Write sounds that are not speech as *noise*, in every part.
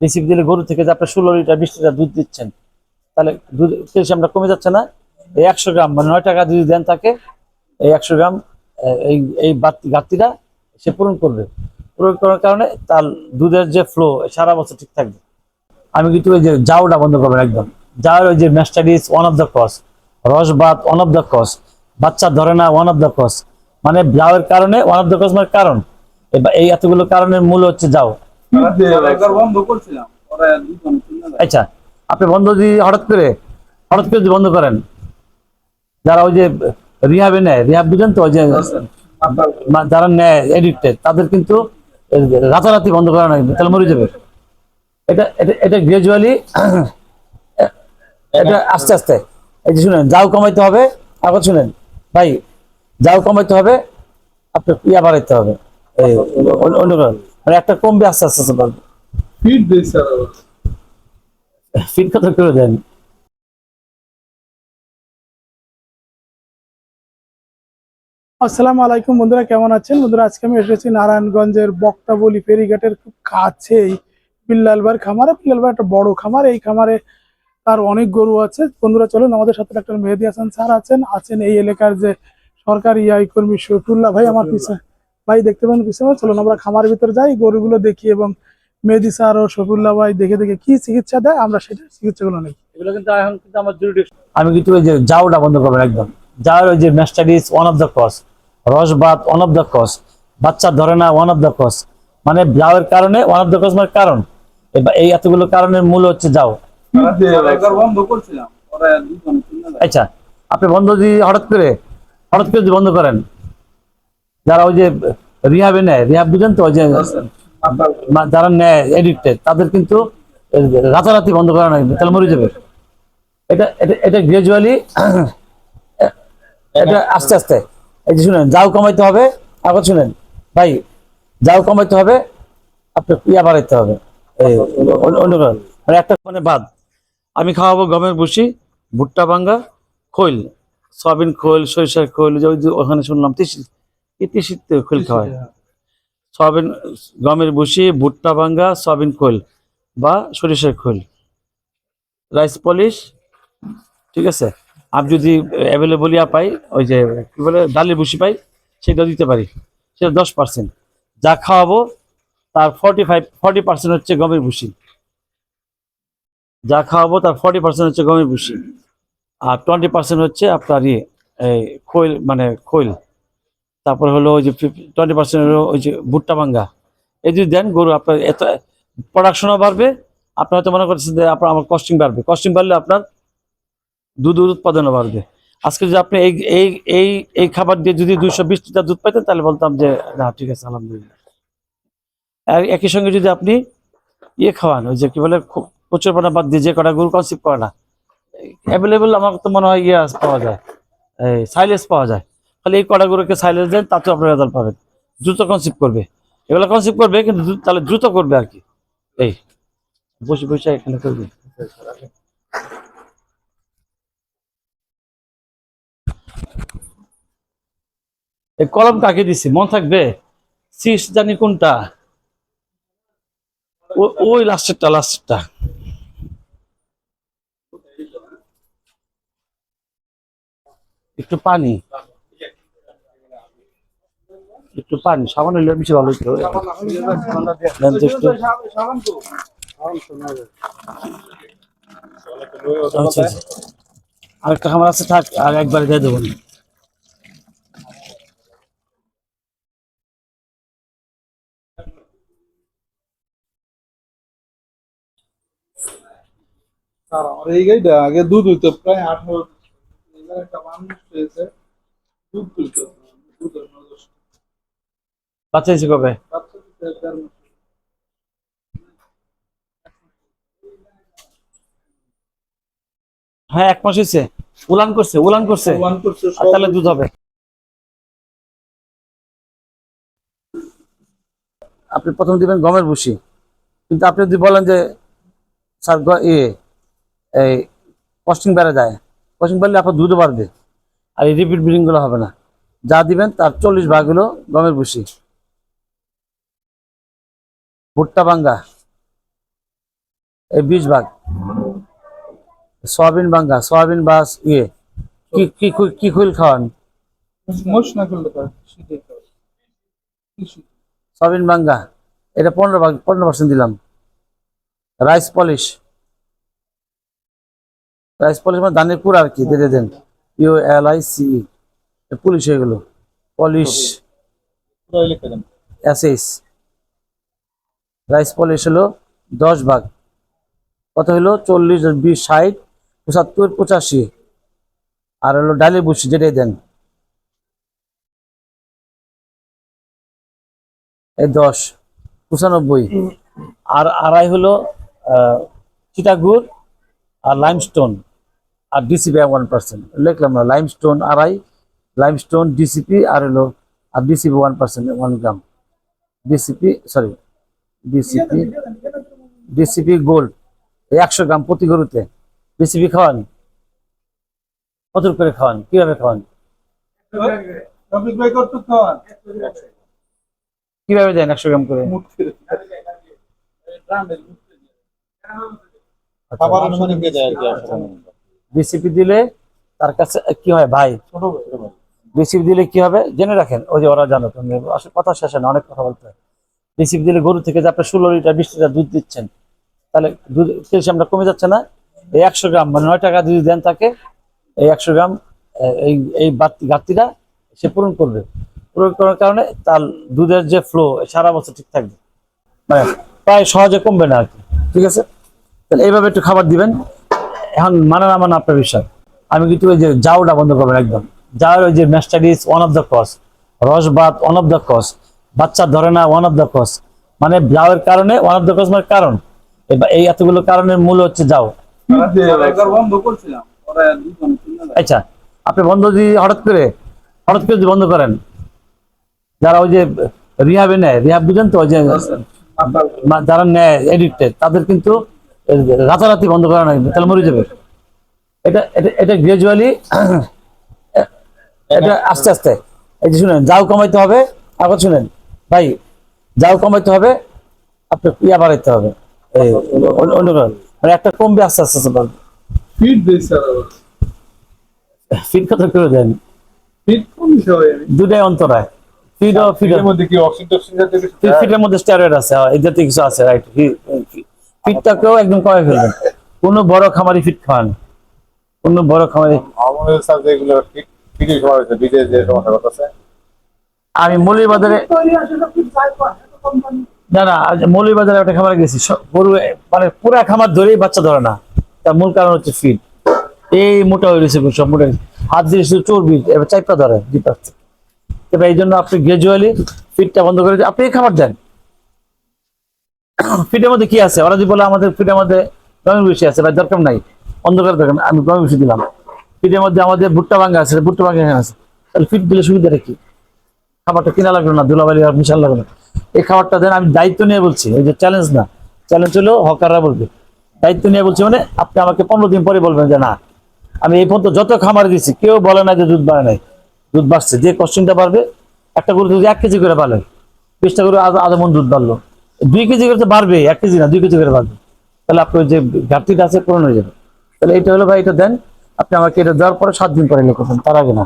Receive দিলে গরু থেকে যে আপনার ষোলো লিটার, বিশ লিটার দুধ দিচ্ছেন, তাহলে দুধ ক্যালসিয়ামটা কমে যাচ্ছে না। এই একশো গ্রাম মানে নয় টাকা যদি দেন তাকে, এই একশো গ্রাম, এই এই ঘাটতিটা সে পূরণ করবে। পূরণ করার কারণে তার দুধের যে ফ্লো সারা বছর ঠিক থাকবে। আমি কিন্তু ওই যে জাউটা বন্ধ করবেন একদম। জাউর ওই যে mastitis one of the cause রসবাত one of the কস বাচ্চা ধরে না ওয়ান অফ দ্য কস মানে জাউয়ের কারণে ওয়ান অফ দ্য কস মানে কারণ। এই এতগুলো কারণের মূল হচ্ছে যাও আচ্ছা আপনি বন্ধ যদি হঠাৎ করে হঠাৎ করে যদি বন্ধ করেন যারা ওই যে রিহাবে নেয় রিহাব বুঝেন তো ওই যে যারা নেয় তাদের কিন্তু রাতারাতি বন্ধ করা নাই তাহলে মরে যাবে। এটা এটা এটা গ্রাজুয়ালি এটা আস্তে আস্তে। এই যে শুনেন যাও কমাইতে হবে আবার শুনেন ভাই যাও কমাইতে হবে আপনার ইয়া বাড়াইতে হবে। অন্য- মানে একটা কমবে আস্তে আস্তে আস্তে বাড়বে ফিট দিই স্যার ফিট কত করে দেন? আসসালামু আলাইকুম বন্ধুরা কেমন আছেন? বন্ধুরা আজকে আমি এসেছি নারায়ণগঞ্জের বক্তাবলী ফেরিঘাটের খুব কাছেই বিল্লালবার খামারে। বিল্লালবার একটা বড় খামার এই খামারে তার অনেক গরু আছে। বন্ধুরা চলুন আমাদের সাথে ডাক্তার মেহেদি হাসান স্যার আছেন। আছেন এই এলাকার যে সরকারি ইআই কর্মী শফিউল্লাহ ভাই আমার পিছনে ভাই দেখতে পান পিছনে চলুন আমরা খামারের ভিতরে যাই গরুগুলো দেখি এবং মেহেদি স্যার ও শফিউল্লাহ ভাই দেখে দেখে কি চিকিৎসা দেয় আমরা সেটা চিকিৎসাগুলো নেই। এগুলো কিন্তু এখন কিন্তু আমার জরুরি আমি কিন্তু ওই যে যাওটা বন্ধ করবেন একদম। যাওয়ার ওই যে mastitis one of the cause রসবাত one of the কস বাচ্চা ধরে না ওয়ান অফ দ্য কস মানে যাওয়ার কারণে ওয়ান অফ দ্য কস মানে কারণ। এই এতগুলো কারণের মূল হচ্ছে যাও। বন্ধ করছিলাম পরে দুজন শুনে যায়। আচ্ছা আপনি বন্ধ যদি হঠাৎ করে হঠাৎ করে যদি বন্ধ করেন যারা ওই যে রিহাবে নেয় রিহাব বুঝেন তো, ওই যে যারা নেয় এডিক্টেড তাদের কিন্তু রাতারাতি বন্ধ করা নাই, তাহলে মরে যাবে। এটা এটা এটা গ্রাজুয়ালি এটা আস্তে আস্তে। এই যে শুনেন, যাও কমাইতে হবে, আবার শুনেন, ভাই, যাও কমাইতে হবে আপনার ইয়া বাড়াইতে হবে। মানে একটা মানে বাদ। আমি খাওয়াবো গমের ভুসি, ভুট্টা ভাঙ্গা, খৈল, সয়াবিন খৈল, সরিষার খৈল ওই যে ওখানে শুনলাম, তিসি এই তিসির খৈল খাওয়ায় সয়াবিন গমের ভুসি ভুট্টা ভাঙ্গা সয়াবিন খোল বা সরিষার খোল। রাইস পলিশ ঠিক আছে? আমি যদি অ্যাভেলেবল ইয়া পাই ওই যে কি বলে ডালের ভুসি পাই সেটা দিতে পারি। সেটা দশ পার্সেন্ট যা খাওয়াবো তার ফর্টি ফাইভ ফর্টি পার্সেন্ট হচ্ছে গমের ভুসি। যা খাওয়াবো তার ফর্টি পার্সেন্ট হচ্ছে গমের ভুসি। আর টোয়েন্টি পার্সেন্ট হচ্ছে আপনার ইয়ে এই খৈল মানে খৈল। তারপর হলো ওই যে টোয়েন্টি পার্সেন্ট হলো ওই যে ভুট্টা ভাঙ্গা। এই যদি দেন গরু, আপনার এত প্রোডাকশনও বাড়বে আপনার হয়তো মনে করছেন যে আপনার আমার কস্টিং বাড়বে। কস্টিং বাড়লে আপনার দুধ উৎপাদনও বাড়বে। আজকে যদি আপনি এই এই এই এই খাবার দিয়ে যদি দুইশো বিশ লিটার দুধ পাইতেন, তাহলে বলতাম যে, না, ঠিক আছে, আলহামদুলিল্লাহ। আর একই সঙ্গে যদি আপনি ইয়ে খাওয়ান, ওই যে কি বলে প্রচুর পানা বাদ দিয়ে যে কটা গরু কনসিভ করে না অ্যাভেলেবেল আমার তো মনে হয় ইয়ে পাওয়া যায়, এই সাইলেস পাওয়া যায়। খালি এই কটা গরুকে সাইলেস দেন তাতেও আপনার রেজাল্ট পাবেন। দ্রুত কনসিভ করবে। এগুলো কনসিভ করবে, কিন্তু তাহলে দ্রুত করবে আর কি। এই, বসে বসে এখানে করবে। এই কলম কাকে দিছি? মন থাকবে? সিস জানি কোনটা? ওই লাস্টেরটা লাস্টেরটা একটু পানি। একটু পানি সামান্য হলে বেশি ভালো হতো দেন তো একটু আচ্ছা আচ্ছা। আরেকটা খাবার আছে, থাক, আর একবারে দিয়ে দেবো। এই গাইটা আগে দুধ হইতো, প্রায় আঠারো একটা মানুষ হয়েছে দুধ তুলতো নজর বাচ্চা হয়েছে কবে। হ্যাঁ এক মাস হয়েছে উলান করছে উলান করছে। তাহলে দুধ হবে। আপনি প্রথম দিবেন গমের ভুসি। কিন্তু আপনি যদি বলেন যে স্যার ইয়ে এই কস্টিং বেড়ে যায়। কস্টিং বাড়লে আপনার দুধও বাড়বে। আর এই রিপিট ব্রিডিংগুলো হবে না। যা দিবেন তার চল্লিশ ভাগ হলো গমের ভুসি। ভুট্টা বাঙ্গা এই বিশ ভাগ। সয়াবিন বাঙ্গা সয়াবিন বাস ইয়ে। কি কি কি- কি খুল খাওয়ান? পারে সয়াবিন বাঙ্গা। এটা পনেরো ভাগ পনেরো পার্সেন্ট দিলাম। Rice polish. রাইস পলিশ মানে ধানের কুড়া আর কি দিয়ে দেন। U L I C police হয়ে গেল। Polish. S SS rice polish হলো দশ ভাগ। কত হলো? চল্লিশ বিশ ষাট পঁচাত্তর পঁচাশি। আর হলো ডালি বুসি যেটাই দেন। এই দশ পঁচানব্বই। আর আড়াই হলো আহ, চিটাগুড় আর লাইমস্টোন। আর ডিসিপি ওয়ান পার্সেন্ট লিখলাম না লাইমস্টোন আড়াই লাইমস্টোন ডিসিপি আর হলো আর DCP one percent one gram. DCP sorry DCP DCP gold একশো গ্রাম প্রতি গরুতে ডিসিপি খাওয়ান? কত করে খাওয়ান? কীভাবে খাওয়ান? কীভাবে দেন একশো গ্রাম করে? ডিসিপি দিলে তার কাছে কি হয়? ভাই। রিসিভ দিলে কি হবে? জেনে রাখেন। ওই যে ওরা জানো তুমি আসলে কথা শেষে না অনেক কথা বলতে হয়। রিসিভ দিলে গরু থেকে যে আপনি ষোলো লিটার, বিশ লিটার দুধ দিচ্ছেন, তাহলে দুধ ক্যালসিয়ামটা কমে যাচ্ছে না। এই একশো গ্রাম মানে নয় টাকা যদি দেন তাকে, এই একশো গ্রাম এই এই ঘাটতিটা সে পূরণ করবে। পূরণ করার কারণে তার দুধের যে ফ্লো সারা বছর ঠিক থাকবে। মানে প্রায় সহজে কমবে না আর কি। ঠিক আছে? তাহলে এইভাবে একটু খাবার দিবেন। এখন মানে না মানে আপনার বিষয়। আমি কিন্তু ওই যে জাউটা বন্ধ করবেন একদম। যাওয়ার ওই যে mastitis one of the cause রসবাত one of the কস বাচ্চা ধরে না ওয়ান অফ দ্য কস মানে যাওয়ার কারণে ওয়ান অফ দ্য কস মানে কারণ। এই এতগুলো কারণের মূল হচ্ছে যাও। আচ্ছা আপনি বন্ধ যদি হঠাৎ করে হঠাৎ করে যদি বন্ধ করেন, যারা ওই যে রিহাবে নেয়, রিহাব বুঝেন তো, ওই যে যারা নেয় এডিক্টেড তাদের কিন্তু রাতারাতি বন্ধ করা নাই, তাহলে মরে যাবে। এটা এটা গ্রাজুয়ালি *clears throat* এটা আস্তে আস্তে। এই যে শুনেন, যাও কমাইতে হবে। আবার শুনেন ভাই যাও কমাইতে হবে আপনার ইয়া বাড়াইতে হবে। এই অন্য- মানে একটা কমবে আস্তে আস্তে আস্তে বাড়বে। ফিট দিই স্যার ফিট কত করে দেন? ফিট দুটাই অন্তরায়। ফিড ও মধ্যে কি অক্সিজেন টক্সিন জাতীয় কিছু দেয়? ফিটের মধ্যে স্টেরয়েড আছে হ্যাঁ, এই জাতীয় কিছু আছে রাইট ফিটটাকেও একদম কমে ফেলবেন। কোনো বড় খামারি ফিট খান কোনো বড় খামারি আমাদের স্যার যেগুলো ফিট ফিট হয়েছে বিদেশ যে সমস্যা করতেছে আমি মৌলির বাজারে তৈরি আসলে কি যাই পারে কোম্পানি না না, আজ মৌলির বাজারে একটা খামারে গেছি। গরু মানে পুরা খামার ধরেই বাচ্চা ধরে না। তার মূল কারণ হচ্ছে ফিট এই মোটা হয়ে গেছে সব মোটা হাত দিয়ে শুধু চর্বি এবার চাইপা ধরে ডিপার তবে এই জন্য আপনি গ্রাজুয়ালি ফিটটা বন্ধ করে আপনি খাবার দেন। ফিটের মধ্যে কি আছে? ওরা যদি বলে আমাদের ফিটের মধ্যে গমের বেশি আছে, ভাই, দরকার নাই। অন্ধকার দরকার আমি গমের বেশি দিলাম। ফিটের মধ্যে আমাদের ভুট্টা ভাঙ্গা আছে, ভুট্টা ভাঙ্গা আছে। তাহলে ফিট দিলে সুবিধাটা কি? খাবারটা কিনা লাগল না, ধুলাবালি আর মিশাল লাগল এই খাবারটা দেন, আমি দায়িত্ব নিয়ে বলছি, এই যে চ্যালেঞ্জ না চ্যালেঞ্জ হলো হকাররা বলবে। দায়িত্ব নিয়ে বলছি মানে আপনি আমাকে পনেরো দিন পরে বলবেন যে না, আমি এই পর্যন্ত যত খামার দিচ্ছি কেউ বলে না যে দুধ বাড়ে নাই, দুধ বাড়ছে। যে কস্টিংটা বাড়বে, একটা গরু যদি এক কেজি করে বাড়ে, বিশটা গরু আধা মন দুধ বাড়লো। দুই কেজি করে তো বাড়বে এক কেজি না, দুই কেজি করে বাড়বে। তাহলে আপনার যে ঘাটতিটা আছে, পূরণ হয়ে যাবে। তাহলে এটা হলো ভাই, এটা দেন, আপনি আমাকে এটা দেওয়ার পরে সাত দিন পরে লিখেছেন তার আগে না।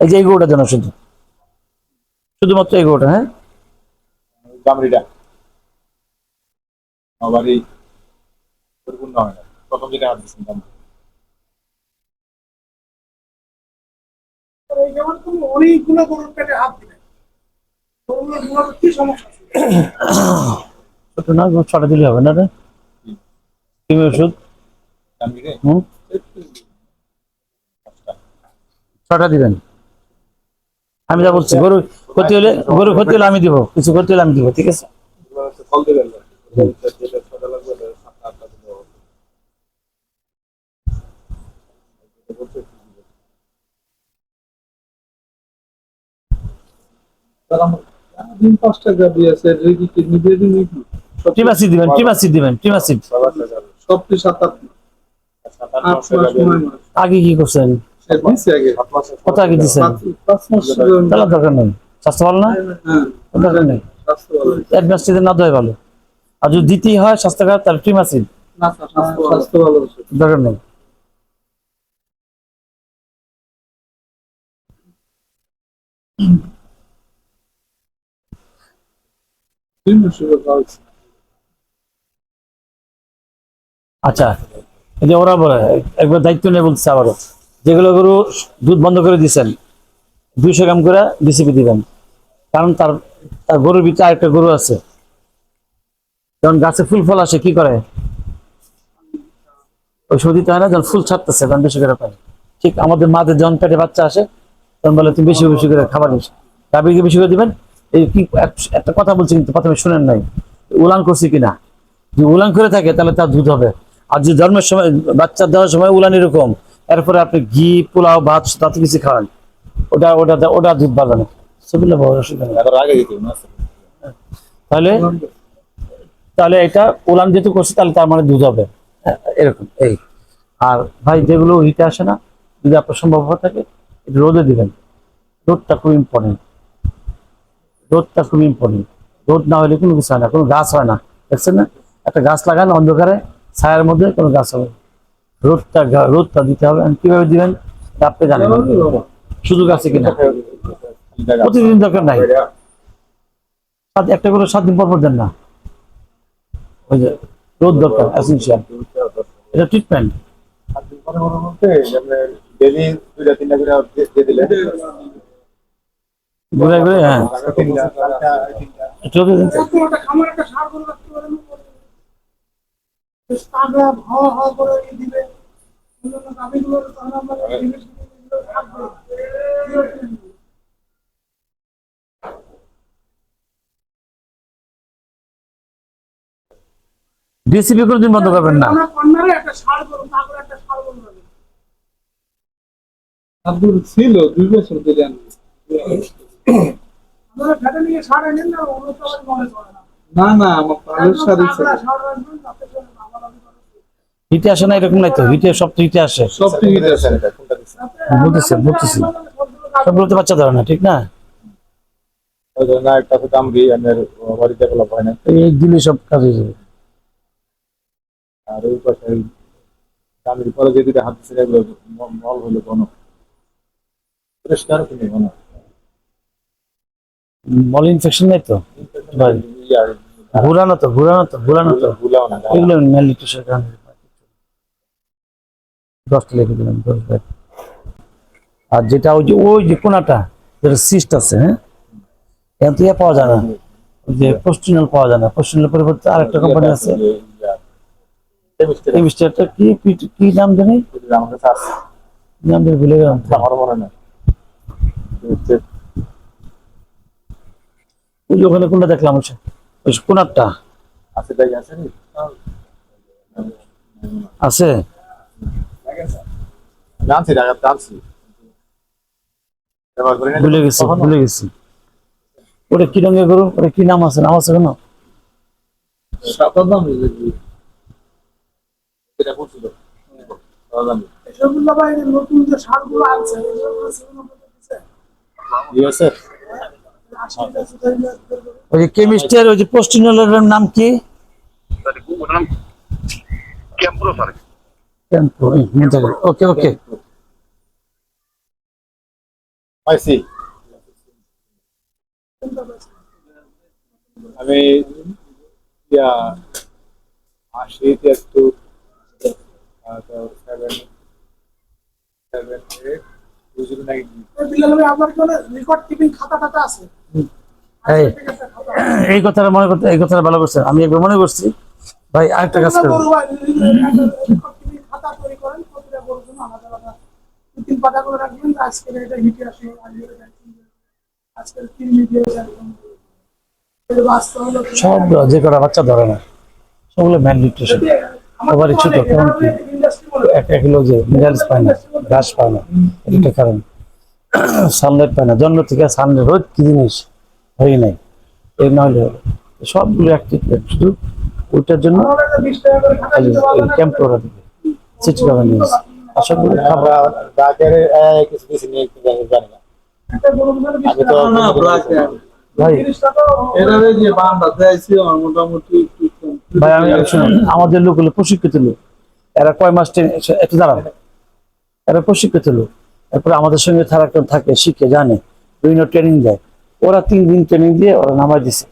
এই যে এই গরুটা জন্য শুধু শুধুমাত্র এই গরুটা হ্যাঁ? গামরিটা আবার এই পরিপূর্ণ হয় না। প্রথম যেটা হাত দিচ্ছেন যেমন তুমি অনেকগুলো গরুর পেটে হাত দিলে গরুগুলোর মূলত কি সমস্যা ছোট না ছটা দিলে হবে না রে। তুমি ওষুধ? হুম? ছটা দিবেন। আমি যা বলছি গরু ক্ষতি হলে গরু ক্ষতি হলে আমি দিব কিছু ক্ষতি হলে আমি দিব ঠিক আছে? দেবেন দিবেন সবটি সাত আট আগে কি করছেন? দিচ্ছে আগে। কত আগে দিচ্ছেন তাহলে দরকার নেই। স্বাস্থ্য ভালো না? হ্যাঁ দরকার নেই অ্যাডভান্স দিতে না দেওয়াই ভালো। আর যদি দিতেই হয় স্বাস্থ্য খারাপ তাহলে ট্রিমাসিন দরকার নেই। আচ্ছা এই যে ওরা বলে একবার দায়িত্ব নিয়ে বলছে আবারও। যেগুলো গরু দুধ বন্ধ করে দিয়েছেন দুইশো গ্রাম করে ডিসিপি দিবেন। কারণ তার তার গরুর ভিতরে আরেকটা গরু আছে। যখন গাছে ফুল ফল আসে, কি করে? ওই সময় হয় না, যখন ফুল ছাড়তেছে, তখন বেশি করে পায়। ঠিক আমাদের মাদের যখন পেটে বাচ্চা আসে, তখন বলে, তুমি বেশি বেশি করে খাবার দিস গাভীকে বেশি করে দিবেন? এই কি, এক- একটা কথা বলছি কিন্তু প্রথমে শুনেন নাই। উলান করছি কিনা? যদি উলান করে থাকে, তাহলে তার দুধ হবে। আর যদি জন্মের সময়, বাচ্চা দেওয়ার সময় উলান এরকম, এরপরে আপনি ঘি, পোলাও, ভাত, তাতে কিছু খাওয়ান। ওটা ওটা ওটা দুধ বাড়বে না। সেগুলো বড় অসুবিধা নেই তাহলে তাহলে এটা যেহেতু করছে তাহলে তার মানে দুধ হবে। এরকম এই। আর ভাই যেগুলো হিটে আসে না যদি আপনার সম্ভব হয়ে থাকে রোদে দিবেন। রোদটা খুব ইম্পর্টেন্ট রোদটা খুব ইম্পর্টেন্ট রোদ না হলে কোনো কিছু হয় না কোনো গাছ হয় না। দেখছেন না? একটা গাছ লাগান অন্ধকারে ছায়ার মধ্যে কোনো গাছ হবে না। রোদটা রোদটা দিতে হবে। কীভাবে দিবেন? আপনি জানেন। শুধু গাছে কিনা? প্রতিদিন দরকার নাই। সাত একটা করে সাত দিন পর পর দেন না। ওই যে রোদ দরকার এসেন্সিয়াল এটা ট্রিটমেন্ট ডেলি দুইটা তিনটা করে দিলে। ঘুরে হ্যাঁ চারটা, তিনটা একটু রোদে দিন তো। একটা খামার একটা সার গরু রাখতে পারেন বেশ তাগড়া হাওয়া হাওয়া করে দিবে অন্যান্য গাভীগুলোর তখন আমরা জিনিস থাকবে ডিসিপি কোনোদিন বন্ধ করবেন না। আব্দুল ছিল দুই বছর না তো আমার পালের শাড়ি হিটে আসে এরকম নাই তো? হিটে সব তো হিটে আসে সব বলতেছি বলতেছি সবগুলো তো বাচ্চা ধরে না ঠিক না? একটা দাম দিই আমার হয় না এই দিলে সব কাজ হয়ে যাবে। আর ওই পাশে ওই পরে যে দুইটা হাত এগুলো মল হলো পরিষ্কার মল ইনফেকশন নাই তো? ঘুরানো তো ঘুরানো তো ঘুরানো তো। এগুলো কারণে। দশটা লিখে দিলাম দশ ব্যাগ আর যেটা ওই যে ওই যে কোনাটা যেটা সিস্ট আছে হ্যাঁ? এখন তো ইয়ে পাওয়া যায় না। যে পোস্টিনাল পাওয়া যায় না। পোস্টিনাল পরিবর্তে আরেকটা কোম্পানি আছে। এই কি কি- নাম জানি? আমার আছে নাম জানি ভুলে গেলাম। তো। মনে নাই। হচ্ছে ওই যে ওখানে কোনটা দেখলাম ওই ওই কোনারটা। আছে তাই আছে আছে? জানছি ঢাকা জানছি। ব্যবহার করি না ভুলে গেছি কখনো? ভুলে গেছি। ওটা কি রঙের গরু? ওটা কি নাম আছে? নাম আছে কোনো? সাদা দাম করছিল নতুন যে সারগুলো আছে ওই যে কেমিস্টের ওই যে পোস্টিনালের নাম কি? ওকে ওকে। পাইছি আমি ইয়া আশি তিয়াত্তর। এই কথাটা মনে করতে এই কথাটা ভালো আমি একবার মনে করছি, ভাই, আরেকটা কাজ করব সবগুলো যে কটা বাচ্চা ধরে না, সবগুলো ম্যান নিউট্রিশন সবারই ছোট কেমন কি? ইন্ডাস্ট্রি বলে এক এক কিলো যে মিনারেলস পায় না ঘাস পায় না। এটা কারণ। *clears throat* সানলাইট পায় না। জন্ম থেকে সানলাইট রোদ কি জিনিস? হয় নাই। হলো। সবগুলো অ্যাক্টিভ শুধু ওইটার জন্য একটা দিবে। সিটি সবগুলো খাবার আমরা কিছু কিছু নিয়ে একটু জানি জানি না। একটা আমি তো। ভাই এটারে যে বান্দা দেয়ছি আমার মোটামুটি একটু ভাই আমি আমি শুনুন আমাদের লোক হলো প্রশিক্ষিত লোক। এরা কয় মাস একটু দাঁড়াবে এরা প্রশিক্ষিত লোক। এরপরে আমাদের সঙ্গে তারা থাকে শিখে জানে বিভিন্ন ট্রেনিং দেয়। ওরা তিন দিন ট্রেনিং দিয়ে ওরা নামাই দিছে।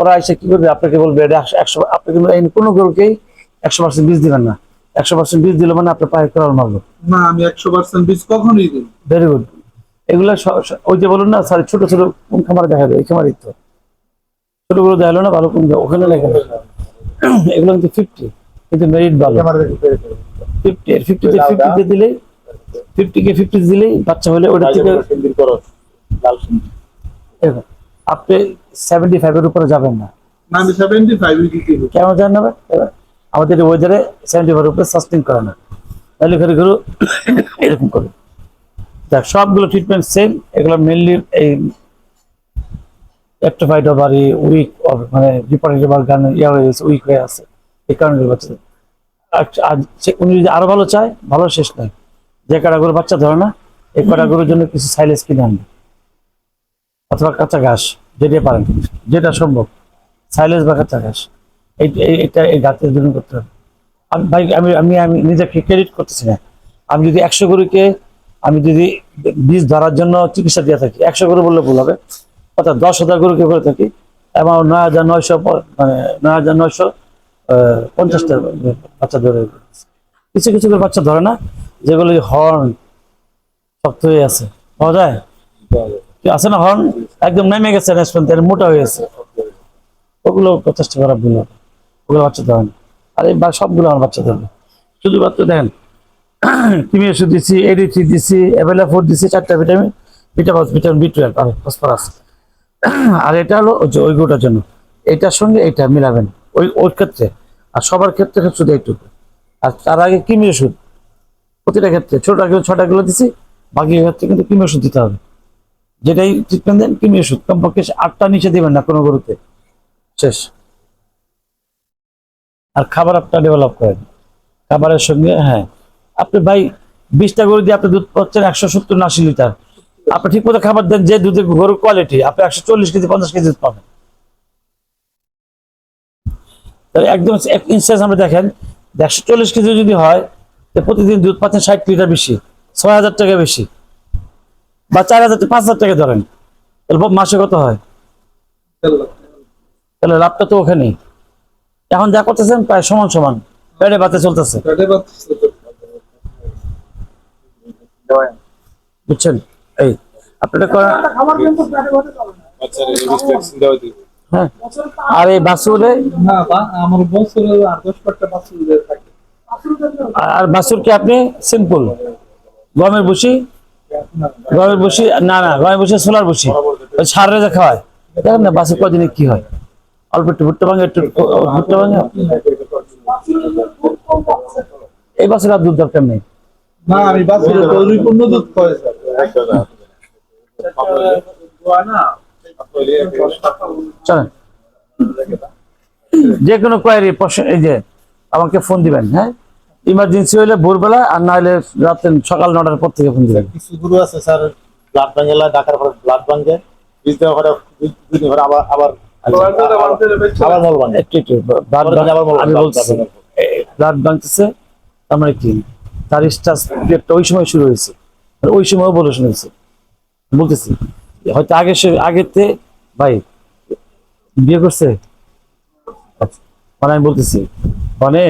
ওরা এসে কি করবে? আপনাকে বলবে একশো- আপনি কিন্তু কোনো গরুকেই একশো পার্সেন্ট বীজ দিবেন না। একশো পার্সেন্ট বীজ দিলে মানে আপনার পায়ে করার মারলো। না আমি একশো পার্সেন্ট বীজ কখনই দিই ভেরি গুড এগুলা ওই যে বলুন না স্যার ছোট ছোট কোন খামারে দেখা যায়? এই খামারই তো। ছোটগুলো দেখাল না ভালো কোন ওখানে লেখা। *clears throat* এগুলো কিন্তু ফিফটি কিন্তু মেরিট ভালো। ফিফটি ফিফটিতে ফিফটিতে দিলেই ফিফটি কে ফিফটি দিলেই বাচ্চা হলে ওটা থেকে আপনি সেভেন্টি ফাইভের উপরে যাবেন না। কেন জান না আমাদের ওয়েদারে সেভেন্টি ফাইভের উপরে সাস্টেন করে না। তাহলে ঘরে ঘরে এরকম করে। সবগুলো ট্রিটমেন্ট সেম এগুলো মেনলি এই অ্যাক্টিফাইড ওভার উইক মানে রিপোর্টেড ওভার গান ইয়ে হয়ে গেছে উইক হয়ে আছে। এই কারণে আজ- আজ উনি যদি আরও ভালো চায় ভালো শেষ নাই। যে কটা গরু বাচ্চা ধরে না এই কটা গরুর জন্য কিছু সাইলেজ কিনে আনবে। অথবা কাঁচা ঘাস যেটা পারেন। যেটা সম্ভব। সাইলেজ বা কাঁচা ঘাস। এই- এটা এই গাছের জন্য করতে হবে। আমি ভাই আমি আমি আমি নিজেকে ক্রেডিট করতেছি না। আমি যদি একশো গরুকে আমি যদি বীজ ধরার জন্য চিকিৎসা দিয়ে থাকি একশো গরু বললে ভুল হবে। অর্থাৎ দশ হাজার গরুকে করে থাকি এবং নয় হাজার নয়শো মানে নয় হাজার নয়শো পঞ্চাশটা বাচ্চা ধরে কিছু কিছু করে বাচ্চা ধরে না, যেগুলো হর্ন শক্ত হয়ে আছে। পাওয়া যায়? আছে না হর্ন? একদম নেমে গেছে রেস্টুরেন্ট মোটা হয়ে গেছে। ওগুলো চেষ্টা করা ভুল হবে। ওগুলো বাচ্চা ধরে না। আর এই সবগুলো আমার বাচ্চা ধরবে শুধুমাত্র দেখেন কিমি ওষুধ দিচ্ছি এডিথি দিচ্ছি অ্যাভেলা ফোর দিচ্ছি চারটা vitamin vitamin vitamin B twelve আর ফসফরাস আর এটা হলো যে ওই গোটার জন্য। এটার সঙ্গে এটা মিলাবেন, ওই ওর ক্ষেত্রে। আর সবার ক্ষেত্রে শুধু এইটুকু। আর তার আগে কিমি ওষুধ। প্রতিটা ক্ষেত্রে। ছোট কিলো ছটা কিলো দিচ্ছি বাকি ক্ষেত্রে কিন্তু কিমি ওষুধ দিতে হবে। যেটাই ট্রিটমেন্ট দেন, কিমি ওষুধ। কমপক্ষে আটটা নিচে দিবেন না কোনো গরুতে। শেষ। আর খাবার আপনার ডেভেলপ করেন। খাবারের সঙ্গে হ্যাঁ। আপনি ভাই, বিশটা গরু দিয়ে আপনি দুধ পাচ্ছেন একশো সত্তর আশি লিটার। আপনি ঠিক মতো খাবার দেন যে দুধের গরুর কোয়ালিটি আপনি একশো চল্লিশ কেজি পঞ্চাশ কেজি দুধ পাবেন। একদম ইনস্টেন্স আমরা দেখেন একশো চল্লিশ কেজি যদি হয় প্রতিদিন দুধ পাচ্ছেন ষাট লিটার বেশি ছয় হাজার টাকা বেশি। বা চার হাজার পাঁচ হাজার টাকা ধরেন তাহলে মাসে কত হয়? তাহলে লাভটা তো ওখানেই। এখন যা করতেছেন প্রায় সমান সমান পেটে বাতে চলতেছে। বুঝছেন? এই আপনারা দিই হ্যাঁ। আর এই বাসুরে? আর বাসুরকে আপনি? সিম্পল। গমের বসি গমের বসি না না গমের বসি সোলার বসি ওই সার রেজা খাওয়ায়। দেখেন না বাসুর কদিনে কি হয়। অল্প একটু ভুট্টা ভাঙে একটু ভুট্টা ভাঙে। এই বাসুর আর দুধ দরকার নেই। না আমি পরিপূর্ণ দুধ খাওয়াই চলেন। যে কোনো কোয়ারি এই যে আমাকে ফোন দিবেন হ্যাঁ? ইমার্জেন্সি হলে ভোরবেলা আর না হলে রাতে সকাল নটার পর থেকে ফোন দিবেন। কিছু গুরু আছে স্যার ব্লাড ডাকার পরে ব্লাড বীজ দেওয়ার পরে দুই- দিন আবার আবার তার মানে কি? তার স্টাস ওই সময় শুরু হয়েছে। ওই সময় বলে শুনেছে। বলতেছি হয়তো আগে সে আগেতে ভাই বিয়ে করছে? আচ্ছা, মানে আমি বলতেছি মানে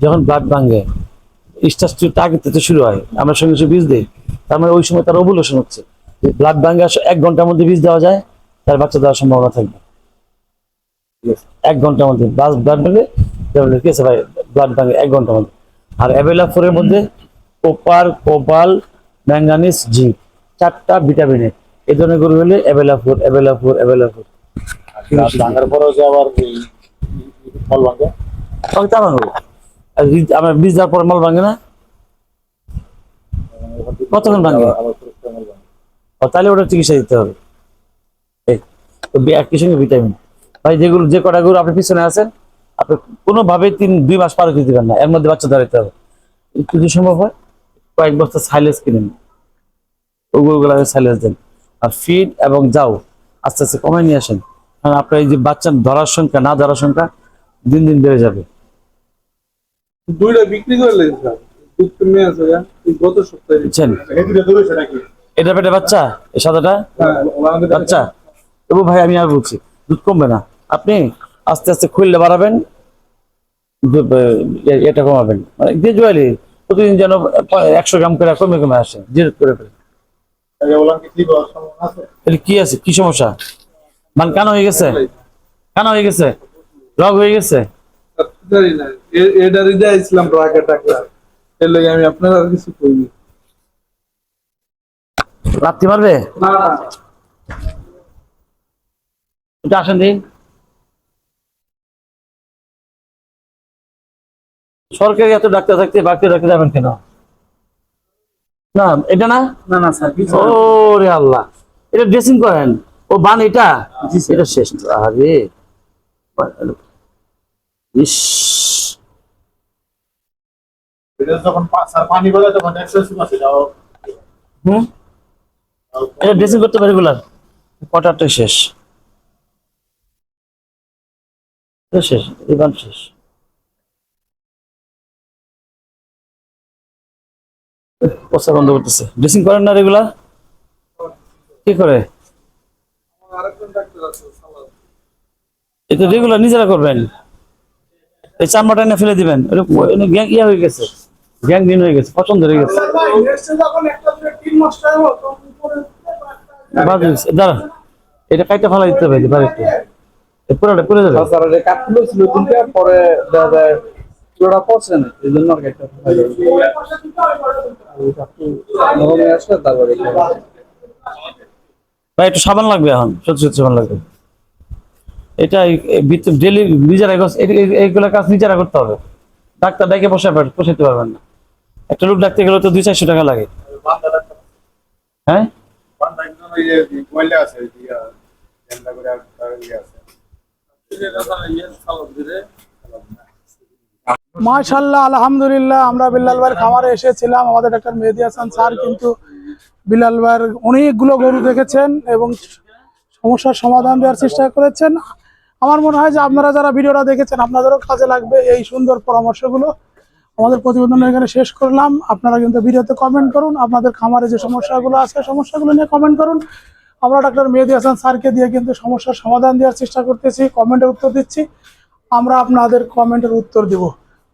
যখন ব্লাড ভাঙে স্টাস আগে থেকে শুরু হয় আমরা সঙ্গে সঙ্গে বীজ দিই। তার মানে ওই সময় তার ওভুলেশন হচ্ছে। ব্লাড ভাঙে এক ঘণ্টার মধ্যে বীজ দেওয়া যায় তার বাচ্চা দেওয়ার সম্ভাবনা থাকবে। এক ঘণ্টার মধ্যে। ব্লাড ভাঙে তাহলে কি আছে ভাই ব্লাড ভাঙে এক ঘণ্টার মধ্যে। আর অ্যাভেলা ফোরের মধ্যে কোপার কোপাল ম্যাঙ্গানিস জিঙ্ক চারটা ভিটামিনের এই ধরনের গরু হলে অ্যাভেলা ফোর অ্যাভেলা ফোর অ্যাভেলা ফোর ব্লাড পরেও যে আবার এই ভাঙে। তখন তা ভাঙবো। আমার বীজ দেওয়ার পর মাল ভাঙে না? কতক্ষণ ভাঙে? তাহলে ওটা চিকিৎসা দিতে হবে। এই, তো বি- একই সঙ্গে ভিটামিন ভাই যেগুলো যে কটা গরু আপনি পিছনে আছেন আপনি কোনোভাবেই তিন দুই মাস পার করে দিবেন না। এর মধ্যে বাচ্চা ধরাইতে হবে। একটু যদি সম্ভব হয়। কয়েক বস্তা সাইলেন্স কিনেন গরুগুলোকে সাইলেন্স দেন। আর ফিড এবং যাও আস্তে আস্তে কমাই নিয়ে আসেন। কারণ আপনার এই যে বাচ্চা ধরার সংখ্যা না ধরার সংখ্যা দিন দিন বেড়ে যাবে। দুইটা বিক্রি গত সপ্তাহে। এটা পেটে বাচ্চা? এই সাদাটা? হ্যাঁ, বাচ্চা? তবু ভাই আমি আর বলছি দুধ কমবে না। আপনি আস্তে আস্তে খুললে বাড়াবেন এটা কমাবেন। মানে গ্রাজুয়ালি প্রতিদিন যেন একশো গ্রাম করে কমে কমে আসে জিরো করে বললাম কি আছে? কি সমস্যা? মানে কানা হয়ে গেছে? কানা হয়ে গেছে? রগ হয়ে গেছে? এর লাগে আমি আপনার আর কিছু করিনি রাত্রি মারবে? না না। এটা আসেন দিন সরকারি এত ডাক্তার থাকতে বাকি ডাক্তার যাবেন কেন? না এটা না? না না স্যার ও রে আল্লাহ। এটা ড্রেসিং করেন। ও বান এটা? এটা শেষ। আরে ইস। এটা ড্রেসিং করতে পারে রেগুলার কটারটাই শেষ। শেষ এই বান শেষ। পচা বন্ধ করতেছে। ড্রেসিং করেন না রেগুলার কি করে? এটা রেগুলার নিজেরা করবেন। এই চামড়াটা এনে ফেলে দিবেন। গ্যাং ইয়া হয়ে গেছে। গ্যাং দিন হয়ে গেছে, পছন্দ হয়ে গেছে। দাঁড়া। এটা কাইটা ফেলা দিতে হবে পুরোটা পুরে যাবে। পরে দেখা যায়। পুরোটা পচে না এই জন্য আর একটা নরম আসলে তারপরে ভাই একটু সাবান লাগবে এখন? সত্যি সত্যি সাবান লাগবে। এটা ডেলি নিজেরা এইগুলো কাজ নিজেরা করতে হবে। ডাক্তার ডাকে বসে বসাইতে পারবেন না। একটা লোক ডাকতে গেলে তো দুই চারশো টাকা লাগে। হ্যাঁ? আছে ওই যে ইয়া, ঝান্ডা করে আর তার ইয়ে আছে মাশাল্লাহ আলহামদুলিল্লাহ, আমরা বিল্লাল ভাইয়ের খামারে এসেছিলাম, আমাদের ডাক্তার মেহেদি হাসান স্যার কিন্তু বিলাল ভাইয়ের অনেকগুলো গরু দেখেছেন এবং সমস্যার সমাধান দেওয়ার চেষ্টা করেছেন। আমার মনে হয় যে আপনারা যারা ভিডিওটা দেখেছেন, আপনাদেরও কাজে লাগবে এই সুন্দর পরামর্শগুলো। আমাদের প্রতিবেদন এখানে শেষ করলাম। আপনারা কিন্তু ভিডিওতে কমেন্ট করুন, আপনাদের খামারে যে সমস্যাগুলো আছে, সমস্যাগুলো নিয়ে কমেন্ট করুন। আমরা ডাক্তার মেহেদি হাসান স্যারকে দিয়ে কিন্তু সমস্যার সমাধান দেওয়ার চেষ্টা করতেছি কমেন্টের উত্তর দিচ্ছি। আমরা আপনাদের কমেন্টের উত্তর দেব।